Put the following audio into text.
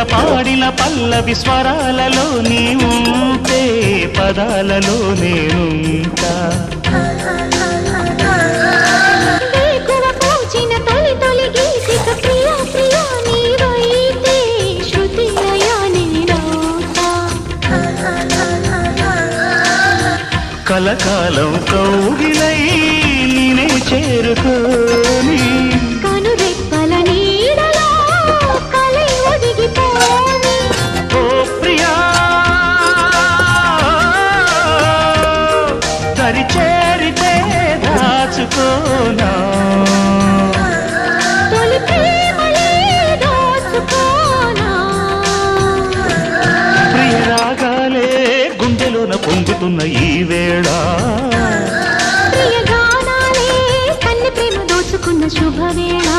కోకిల పాడిన పల్లవి స్వరాలలో నీ ఉంటే పదాలలో నేనుంటా. వేకువ పూచిన తొలి తొలి దరి చేరితే దాచుకోనా? ప్రియ రాగాలే గుండెలోన పొంగుతున్న ఈ వేళ. ప్రియ గానాలే కన్నె ప్రేమ దోచుకున్న శుభవేళ.